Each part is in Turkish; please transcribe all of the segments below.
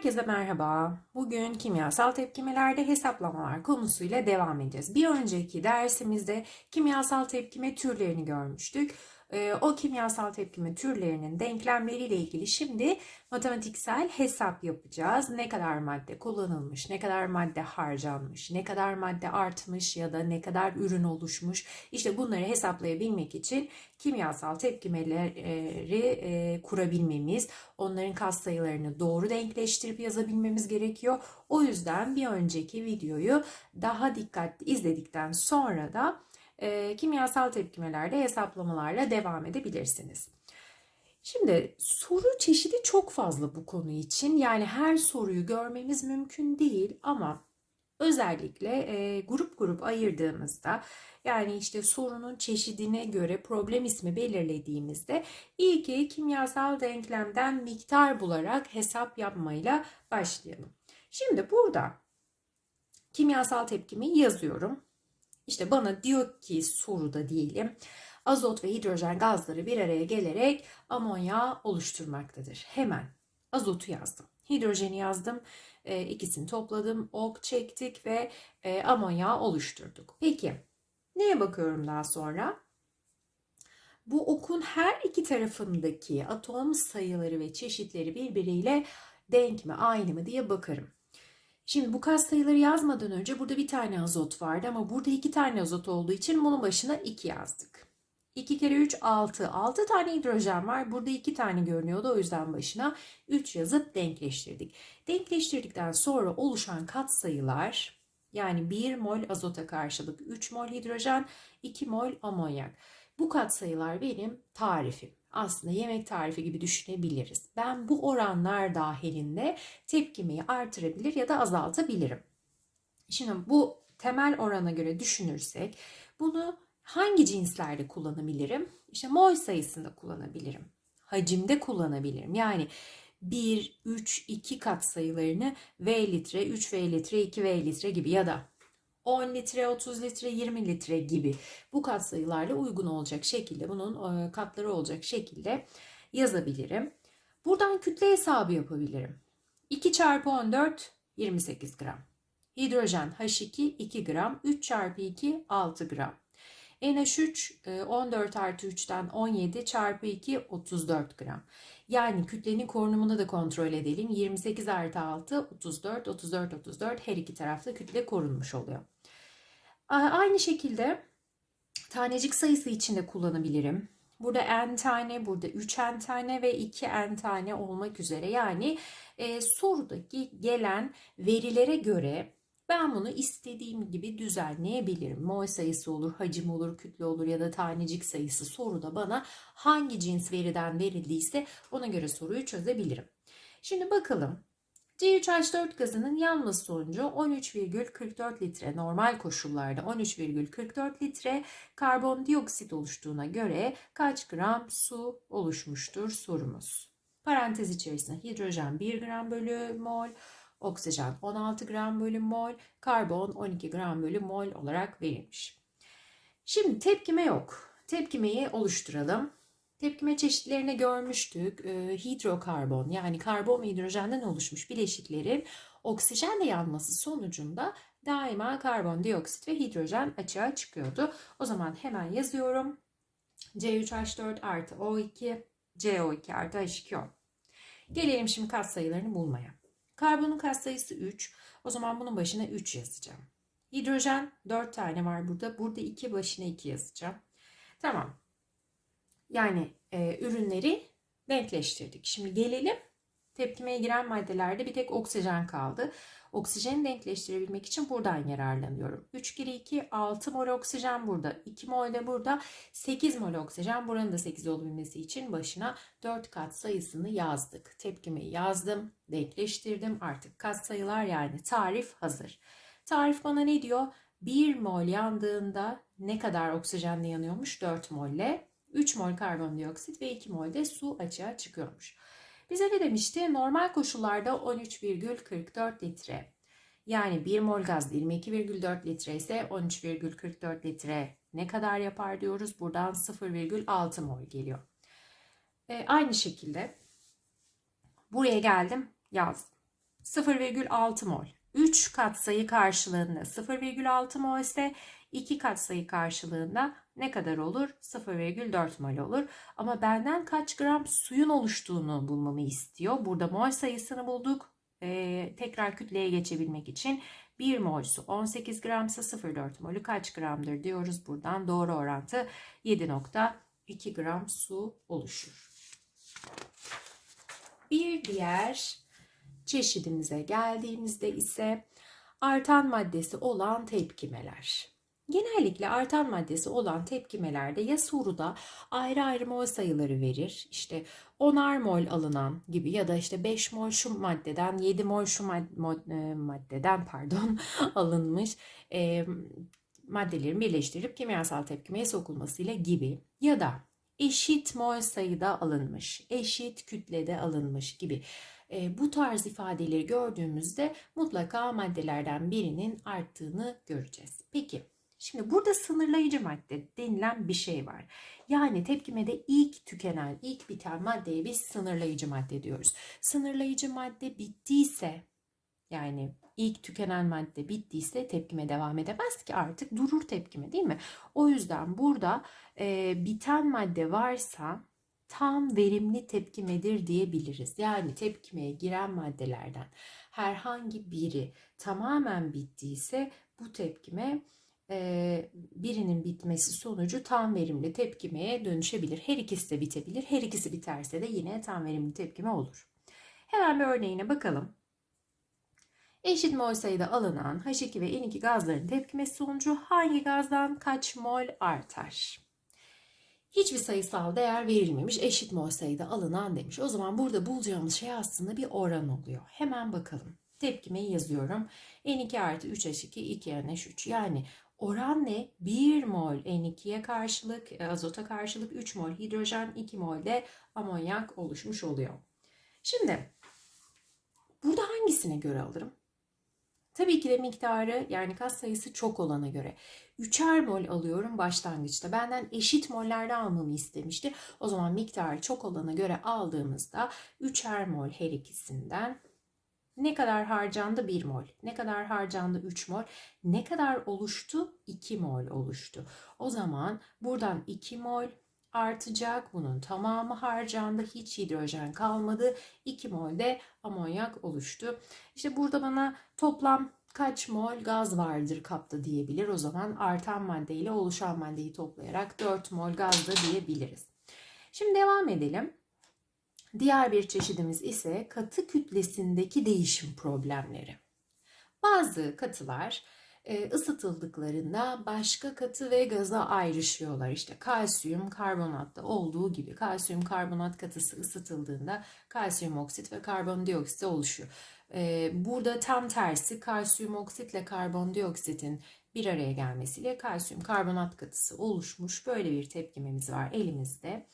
Herkese merhaba. Bugün kimyasal tepkimelerde hesaplamalar konusuyla devam edeceğiz. Bir önceki dersimizde kimyasal tepkime türlerini görmüştük. Ee, o kimyasal tepkime türlerinin denklemleriyle ilgili şimdi matematiksel hesap yapacağız. Ne kadar madde kullanılmış, ne kadar madde harcanmış, ne kadar madde artmış ya da ne kadar ürün oluşmuş. İşte bunları hesaplayabilmek için kimyasal tepkimeleri e, kurabilmemiz, onların katsayılarını doğru denkleştirip yazabilmemiz gerekiyor. O yüzden bir önceki videoyu daha dikkatli izledikten sonra da e, kimyasal tepkimelerde hesaplamalarla devam edebilirsiniz. Şimdi soru çeşidi çok fazla bu konu için. Yani her soruyu görmemiz mümkün değil ama özellikle e, grup grup ayırdığımızda yani işte sorunun çeşidine göre problem ismi belirlediğimizde ilki kimyasal denklemden miktar bularak hesap yapmayla başlayalım. Şimdi burada kimyasal tepkimi yazıyorum. İşte bana diyor ki soruda diyelim azot ve hidrojen gazları bir araya gelerek amonya oluşturmaktadır. Hemen azotu yazdım. Hidrojeni yazdım. E, ikisini topladım. Ok çektik ve e, amonya oluşturduk. Peki neye bakıyorum daha sonra? Bu okun her iki tarafındaki atom sayıları ve çeşitleri birbiriyle denk mi, aynı mı diye bakarım. Şimdi bu kas sayıları yazmadan önce burada bir tane azot vardı ama burada iki tane azot olduğu için bunun başına 2 yazdık. 2 kere 3 6. 6 tane hidrojen var. Burada 2 tane görünüyordu. O yüzden başına 3 yazıp denkleştirdik. Denkleştirdikten sonra oluşan kat sayılar yani 1 mol azota karşılık 3 mol hidrojen, 2 mol amonyak. Bu kat sayılar benim tarifim aslında yemek tarifi gibi düşünebiliriz. Ben bu oranlar dahilinde tepkimeyi artırabilir ya da azaltabilirim. Şimdi bu temel orana göre düşünürsek bunu hangi cinslerde kullanabilirim? İşte mol sayısında kullanabilirim. Hacimde kullanabilirim. Yani 1, 3, 2 kat sayılarını V litre, 3 V litre, 2 V litre gibi ya da 10 litre, 30 litre, 20 litre gibi bu katsayılarla uygun olacak şekilde bunun e, katları olacak şekilde yazabilirim. Buradan kütle hesabı yapabilirim. 2 çarpı 14 28 gram. Hidrojen H2 2 gram. 3 çarpı 2 6 gram. NH3 14 artı 3'ten 17 çarpı 2 34 gram. Yani kütlenin korunumunu da kontrol edelim. 28 artı 6 34 34 34 her iki tarafta kütle korunmuş oluyor. Aynı şekilde tanecik sayısı için de kullanabilirim. Burada n tane, burada 3 n tane ve 2 n tane olmak üzere. Yani e, sorudaki gelen verilere göre ben bunu istediğim gibi düzenleyebilirim. Mol sayısı olur, hacim olur, kütle olur ya da tanecik sayısı soruda bana hangi cins veriden verildiyse ona göre soruyu çözebilirim. Şimdi bakalım. C3H4 gazının yanması sonucu 13,44 litre normal koşullarda 13,44 litre karbondioksit oluştuğuna göre kaç gram su oluşmuştur sorumuz. Parantez içerisinde hidrojen 1 gram bölü mol, oksijen 16 gram bölü mol, karbon 12 gram bölü mol olarak verilmiş. Şimdi tepkime yok. Tepkimeyi oluşturalım. Tepkime çeşitlerini görmüştük. E, hidrokarbon yani karbon ve hidrojenden oluşmuş bileşiklerin oksijenle yanması sonucunda daima karbondioksit ve hidrojen açığa çıkıyordu. O zaman hemen yazıyorum. C3H4 artı O2, CO2 artı H2O. Gelelim şimdi katsayılarını bulmaya. Karbonun katsayısı 3. O zaman bunun başına 3 yazacağım. Hidrojen 4 tane var burada. Burada 2 başına 2 yazacağım. Tamam. Yani e, ürünleri denkleştirdik. Şimdi gelelim tepkimeye giren maddelerde bir tek oksijen kaldı. Oksijeni denkleştirebilmek için buradan yararlanıyorum. 3 kere 2 6 mol oksijen burada. 2 mol de burada. 8 mol oksijen. Buranın da 8 olabilmesi için başına 4 kat sayısını yazdık. Tepkimeyi yazdım. Denkleştirdim. Artık kat sayılar yani tarif hazır. Tarif bana ne diyor? 1 mol yandığında ne kadar oksijenle yanıyormuş? 4 molle. 3 mol karbondioksit ve 2 mol de su açığa çıkıyormuş. Bize ne demişti? Normal koşullarda 13,44 litre. Yani 1 mol gaz 22,4 litre ise 13,44 litre ne kadar yapar diyoruz. Buradan 0,6 mol geliyor. E, aynı şekilde buraya geldim yazdım. 0,6 mol. 3 katsayı karşılığında 0,6 mol ise 2 katsayı karşılığında ne kadar olur? 0,4 mol olur. Ama benden kaç gram suyun oluştuğunu bulmamı istiyor. Burada mol sayısını bulduk. Ee, tekrar kütleye geçebilmek için 1 mol su 18 gramsa 0,4 molü kaç gramdır diyoruz. Buradan doğru orantı 7,2 gram su oluşur. Bir diğer çeşidimize geldiğimizde ise artan maddesi olan tepkimeler. Genellikle artan maddesi olan tepkimelerde ya soruda ayrı ayrı mol sayıları verir. İşte 10'ar mol alınan gibi ya da işte 5 mol şu maddeden 7 mol şu e, maddeden pardon alınmış e, maddelerin birleştirilip kimyasal tepkimeye sokulmasıyla gibi ya da eşit mol sayıda alınmış, eşit kütlede alınmış gibi e, bu tarz ifadeleri gördüğümüzde mutlaka maddelerden birinin arttığını göreceğiz. Peki şimdi burada sınırlayıcı madde denilen bir şey var. Yani tepkimede ilk tükenen, ilk biten maddeye biz sınırlayıcı madde diyoruz. Sınırlayıcı madde bittiyse yani ilk tükenen madde bittiyse tepkime devam edemez ki artık durur tepkime değil mi? O yüzden burada e, biten madde varsa tam verimli tepkimedir diyebiliriz. Yani tepkimeye giren maddelerden herhangi biri tamamen bittiyse bu tepkime birinin bitmesi sonucu tam verimli tepkimeye dönüşebilir. Her ikisi de bitebilir. Her ikisi biterse de yine tam verimli tepkime olur. Hemen bir örneğine bakalım. Eşit mol sayıda alınan H2 ve N2 gazların tepkimesi sonucu hangi gazdan kaç mol artar? Hiçbir sayısal değer verilmemiş eşit mol sayıda alınan demiş. O zaman burada bulacağımız şey aslında bir oran oluyor. Hemen bakalım. Tepkimeyi yazıyorum. N2 artı 3H2 2NH3 yani oran ne? 1 mol N2'ye karşılık azota karşılık 3 mol hidrojen 2 mol de amonyak oluşmuş oluyor. Şimdi burada hangisine göre alırım? Tabii ki de miktarı yani kas sayısı çok olana göre. 3'er mol alıyorum başlangıçta. Benden eşit mollerde almamı istemişti. O zaman miktarı çok olana göre aldığımızda 3'er mol her ikisinden ne kadar harcandı 1 mol, ne kadar harcandı 3 mol, ne kadar oluştu 2 mol oluştu. O zaman buradan 2 mol artacak. Bunun tamamı harcandı. Hiç hidrojen kalmadı. 2 mol de amonyak oluştu. İşte burada bana toplam kaç mol gaz vardır kapta diyebilir. O zaman artan madde ile oluşan maddeyi toplayarak 4 mol gaz da diyebiliriz. Şimdi devam edelim. Diğer bir çeşidimiz ise katı kütlesindeki değişim problemleri. Bazı katılar e, ısıtıldıklarında başka katı ve gaza ayrışıyorlar. İşte kalsiyum karbonatta olduğu gibi kalsiyum karbonat katısı ısıtıldığında kalsiyum oksit ve karbondioksit oluşuyor. E, burada tam tersi kalsiyum oksitle karbondioksitin bir araya gelmesiyle kalsiyum karbonat katısı oluşmuş. Böyle bir tepkimemiz var elimizde.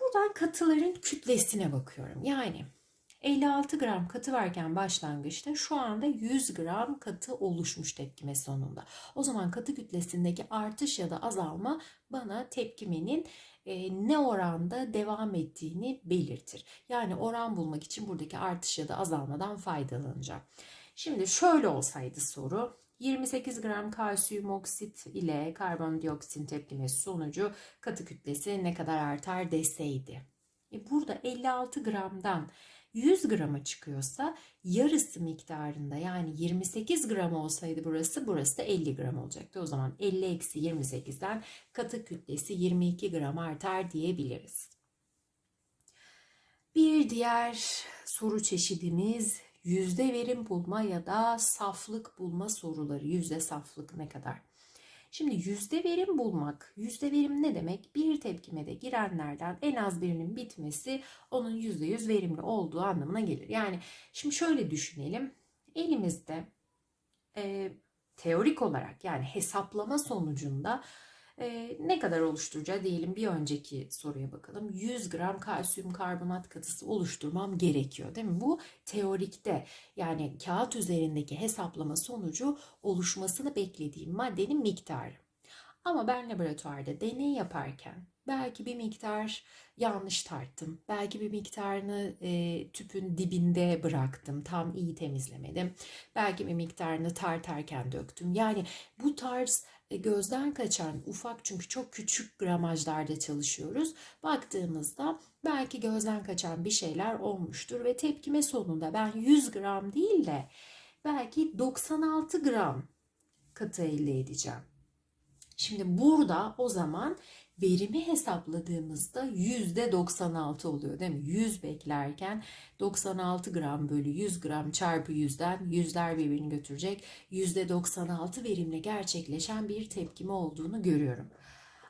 Buradan katıların kütlesine bakıyorum. Yani 56 gram katı varken başlangıçta şu anda 100 gram katı oluşmuş tepkime sonunda. O zaman katı kütlesindeki artış ya da azalma bana tepkimenin e, ne oranda devam ettiğini belirtir. Yani oran bulmak için buradaki artış ya da azalmadan faydalanacağım. Şimdi şöyle olsaydı soru 28 gram kalsiyum oksit ile karbondioksitin tepkimesi sonucu katı kütlesi ne kadar artar deseydi. E burada 56 gramdan 100 grama çıkıyorsa yarısı miktarında yani 28 gram olsaydı burası burası da 50 gram olacaktı. O zaman 50 eksi 28'den katı kütlesi 22 gram artar diyebiliriz. Bir diğer soru çeşidimiz yüzde verim bulma ya da saflık bulma soruları. Yüzde saflık ne kadar? Şimdi yüzde verim bulmak, yüzde verim ne demek? Bir tepkimede girenlerden en az birinin bitmesi onun yüzde yüz verimli olduğu anlamına gelir. Yani şimdi şöyle düşünelim. Elimizde e, teorik olarak yani hesaplama sonucunda e, ne kadar oluşturacağı diyelim bir önceki soruya bakalım. 100 gram kalsiyum karbonat katısı oluşturmam gerekiyor değil mi? Bu teorikte yani kağıt üzerindeki hesaplama sonucu oluşmasını beklediğim maddenin miktarı. Ama ben laboratuvarda deney yaparken Belki bir miktar yanlış tarttım. Belki bir miktarını e, tüpün dibinde bıraktım. Tam iyi temizlemedim. Belki bir miktarını tartarken döktüm. Yani bu tarz gözden kaçan ufak çünkü çok küçük gramajlarda çalışıyoruz. Baktığımızda belki gözden kaçan bir şeyler olmuştur ve tepkime sonunda ben 100 gram değil de belki 96 gram katı elde edeceğim. Şimdi burada o zaman verimi hesapladığımızda yüzde 96 oluyor değil mi? 100 beklerken 96 gram bölü 100 gram çarpı 100'den yüzler birbirini götürecek. Yüzde 96 verimle gerçekleşen bir tepkime olduğunu görüyorum.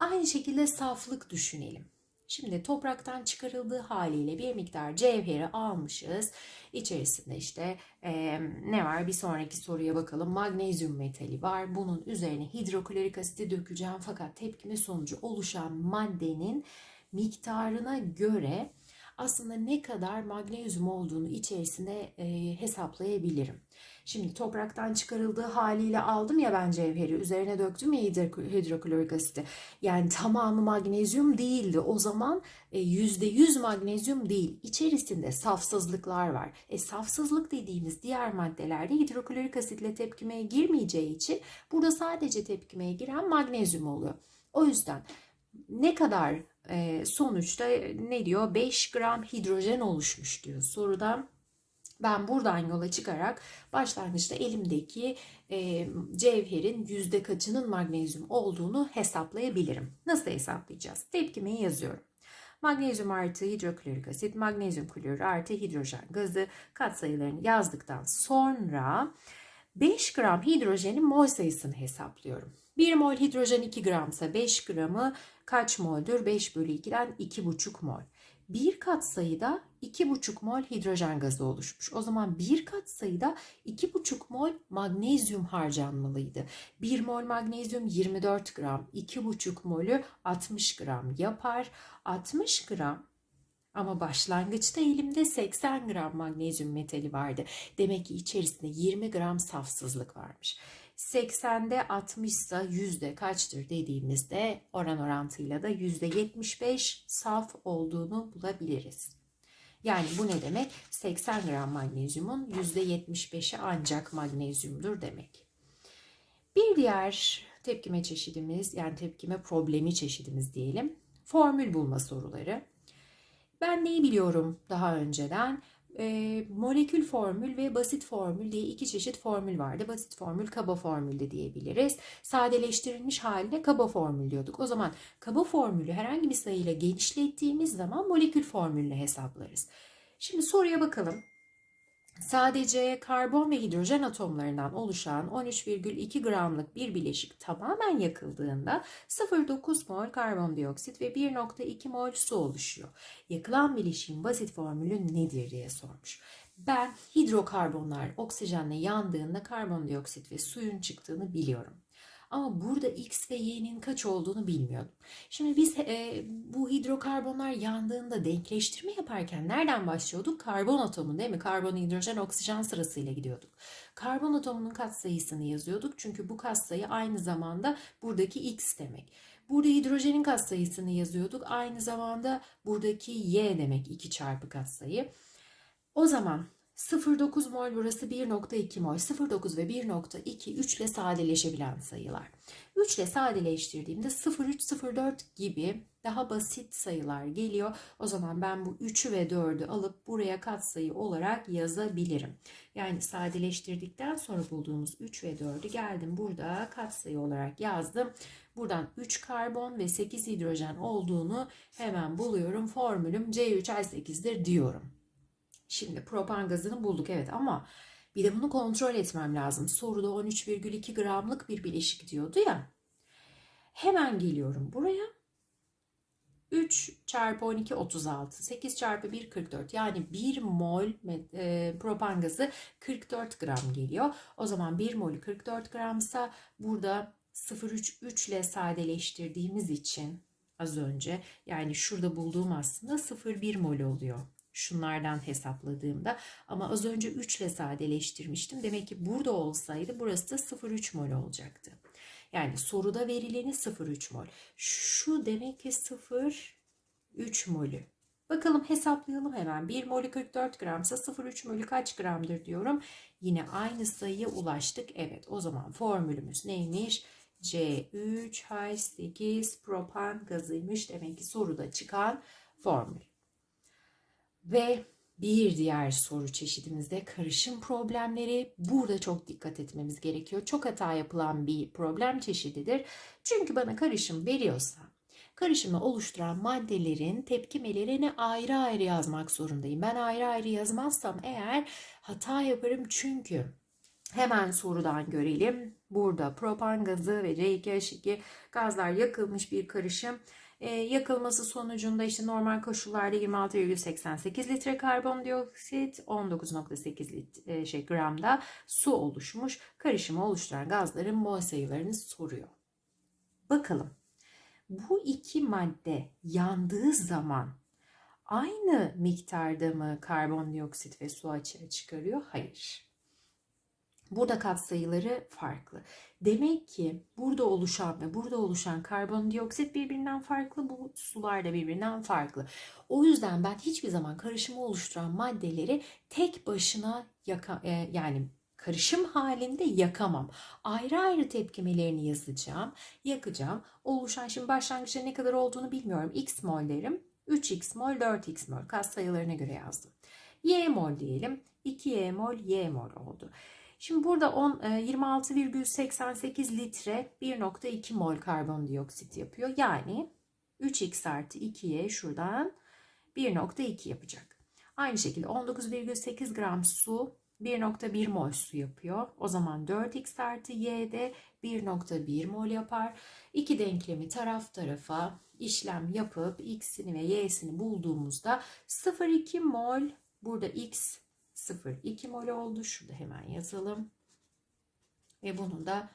Aynı şekilde saflık düşünelim. Şimdi topraktan çıkarıldığı haliyle bir miktar cevheri almışız. İçerisinde işte e, ne var bir sonraki soruya bakalım. Magnezyum metali var. Bunun üzerine hidroklorik asiti dökeceğim fakat tepkime sonucu oluşan maddenin miktarına göre aslında ne kadar magnezyum olduğunu içerisinde e, hesaplayabilirim. Şimdi topraktan çıkarıldığı haliyle aldım ya ben cevheri üzerine döktüm ya hidroklorik asiti. Yani tamamı magnezyum değildi. O zaman %100 e, magnezyum değil. İçerisinde safsızlıklar var. E, safsızlık dediğimiz diğer maddelerde hidroklorik asitle tepkimeye girmeyeceği için burada sadece tepkimeye giren magnezyum oluyor. O yüzden ne kadar e, sonuçta ne diyor 5 gram hidrojen oluşmuş diyor soruda. Ben buradan yola çıkarak başlangıçta elimdeki e, cevherin yüzde kaçının magnezyum olduğunu hesaplayabilirim. Nasıl hesaplayacağız? Tepkimeyi yazıyorum. Magnezyum artı hidroklorik asit, magnezyum klorür artı hidrojen gazı katsayılarını yazdıktan sonra 5 gram hidrojenin mol sayısını hesaplıyorum. 1 mol hidrojen 2 gramsa 5 gramı kaç moldür? 5 bölü 2'den 2,5 mol bir kat sayıda 2,5 mol hidrojen gazı oluşmuş. O zaman bir kat sayıda 2,5 mol magnezyum harcanmalıydı. 1 mol magnezyum 24 gram, 2,5 molü 60 gram yapar. 60 gram ama başlangıçta elimde 80 gram magnezyum metali vardı. Demek ki içerisinde 20 gram safsızlık varmış. 80'de 60 ise yüzde kaçtır dediğimizde oran orantıyla da yüzde 75 saf olduğunu bulabiliriz. Yani bu ne demek? 80 gram magnezyumun yüzde 75'i ancak magnezyumdur demek. Bir diğer tepkime çeşidimiz yani tepkime problemi çeşidimiz diyelim. Formül bulma soruları. Ben neyi biliyorum daha önceden? E, molekül formül ve basit formül diye iki çeşit formül vardı. Basit formül kaba formül diyebiliriz. Sadeleştirilmiş haline kaba formül diyorduk. O zaman kaba formülü herhangi bir sayıyla genişlettiğimiz zaman molekül formülünü hesaplarız. Şimdi soruya bakalım. Sadece karbon ve hidrojen atomlarından oluşan 13,2 gramlık bir bileşik tamamen yakıldığında 0,9 mol karbondioksit ve 1,2 mol su oluşuyor. Yakılan bileşiğin basit formülü nedir diye sormuş. Ben hidrokarbonlar oksijenle yandığında karbondioksit ve suyun çıktığını biliyorum. Ama burada X ve Y'nin kaç olduğunu bilmiyordum. Şimdi biz e, bu hidrokarbonlar yandığında denkleştirme yaparken nereden başlıyorduk? Karbon atomu değil mi? Karbon, hidrojen, oksijen sırasıyla gidiyorduk. Karbon atomunun katsayısını yazıyorduk. Çünkü bu katsayı aynı zamanda buradaki X demek. Burada hidrojenin katsayısını yazıyorduk. Aynı zamanda buradaki Y demek 2 çarpı katsayı. O zaman 0,9 mol burası 1,2 mol. 0,9 ve 1,2 3 ile sadeleşebilen sayılar. 3 ile sadeleştirdiğimde 0,3, 0,4 gibi daha basit sayılar geliyor. O zaman ben bu 3'ü ve 4'ü alıp buraya katsayı olarak yazabilirim. Yani sadeleştirdikten sonra bulduğumuz 3 ve 4'ü geldim burada katsayı olarak yazdım. Buradan 3 karbon ve 8 hidrojen olduğunu hemen buluyorum. Formülüm C3H8'dir diyorum. Şimdi propan gazını bulduk evet ama bir de bunu kontrol etmem lazım. Soruda 13,2 gramlık bir bileşik diyordu ya. Hemen geliyorum buraya. 3 çarpı 12 36. 8 çarpı 1 44. Yani 1 mol e, propan gazı 44 gram geliyor. O zaman 1 molü 44 gramsa burada 0,3 3 ile sadeleştirdiğimiz için az önce yani şurada bulduğum aslında 0,1 mol oluyor şunlardan hesapladığımda ama az önce 3 ile sadeleştirmiştim. Demek ki burada olsaydı burası da 0,3 mol olacaktı. Yani soruda verileni 0,3 mol. Şu demek ki 0,3 molü. Bakalım hesaplayalım hemen. 1 molü 44 gramsa 0,3 molü kaç gramdır diyorum. Yine aynı sayıya ulaştık. Evet o zaman formülümüz neymiş? C3H8 propan gazıymış. Demek ki soruda çıkan formül. Ve bir diğer soru çeşidimizde karışım problemleri. Burada çok dikkat etmemiz gerekiyor. Çok hata yapılan bir problem çeşididir. Çünkü bana karışım veriyorsa karışımı oluşturan maddelerin tepkimelerini ayrı ayrı yazmak zorundayım. Ben ayrı ayrı yazmazsam eğer hata yaparım çünkü Hemen sorudan görelim. Burada propan gazı ve C2H2 gazlar yakılmış bir karışım. Ee, yakılması sonucunda işte normal koşullarda 26,88 litre karbondioksit, 19,8 litre şey, gramda su oluşmuş. Karışımı oluşturan gazların mol sayılarını soruyor. Bakalım. Bu iki madde yandığı zaman aynı miktarda mı karbondioksit ve su açığa çıkarıyor? Hayır. Burada katsayıları farklı. Demek ki burada oluşan ve burada oluşan karbondioksit birbirinden farklı, bu sular da birbirinden farklı. O yüzden ben hiçbir zaman karışımı oluşturan maddeleri tek başına yaka, e, yani karışım halinde yakamam. Ayrı ayrı tepkimelerini yazacağım, yakacağım. Oluşan şimdi başlangıçta ne kadar olduğunu bilmiyorum. X mol derim. 3x mol, 4x mol kas sayılarına göre yazdım. Y mol diyelim. 2y mol, y mol oldu. Şimdi burada 10, 26,88 litre 1.2 mol karbondioksit yapıyor. Yani 3x artı 2y şuradan 1.2 yapacak. Aynı şekilde 19,8 gram su 1.1 mol su yapıyor. O zaman 4x artı y de 1.1 mol yapar. İki denklemi taraf tarafa işlem yapıp x'ini ve y'sini bulduğumuzda 0,2 mol burada x 0,2 mol oldu. Şurada hemen yazalım. Ve bunun da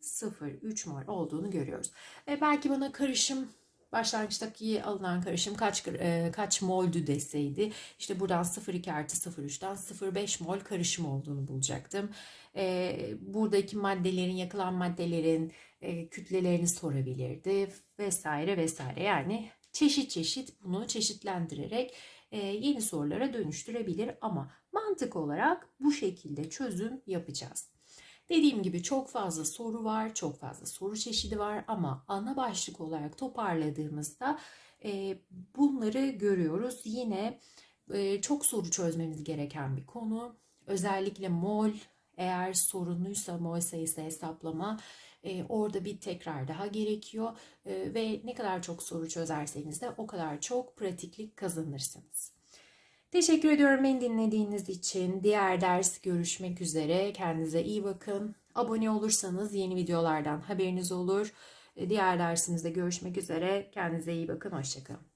0,3 mol olduğunu görüyoruz. E belki bana karışım başlangıçtaki alınan karışım kaç e, kaç moldü deseydi işte buradan 0,2 artı 0,3'ten 0,5 mol karışım olduğunu bulacaktım. E, buradaki maddelerin yakılan maddelerin e, kütlelerini sorabilirdi vesaire vesaire yani çeşit çeşit bunu çeşitlendirerek yeni sorulara dönüştürebilir ama mantık olarak bu şekilde çözüm yapacağız. Dediğim gibi çok fazla soru var, çok fazla soru çeşidi var ama ana başlık olarak toparladığımızda e, bunları görüyoruz. Yine e, çok soru çözmemiz gereken bir konu. Özellikle mol eğer sorunluysa mol sayısı hesaplama e, orada bir tekrar daha gerekiyor e, ve ne kadar çok soru çözerseniz de o kadar çok pratiklik kazanırsınız. Teşekkür ediyorum beni dinlediğiniz için. Diğer ders görüşmek üzere. Kendinize iyi bakın. Abone olursanız yeni videolardan haberiniz olur. Diğer dersimizde görüşmek üzere. Kendinize iyi bakın. Hoşçakalın.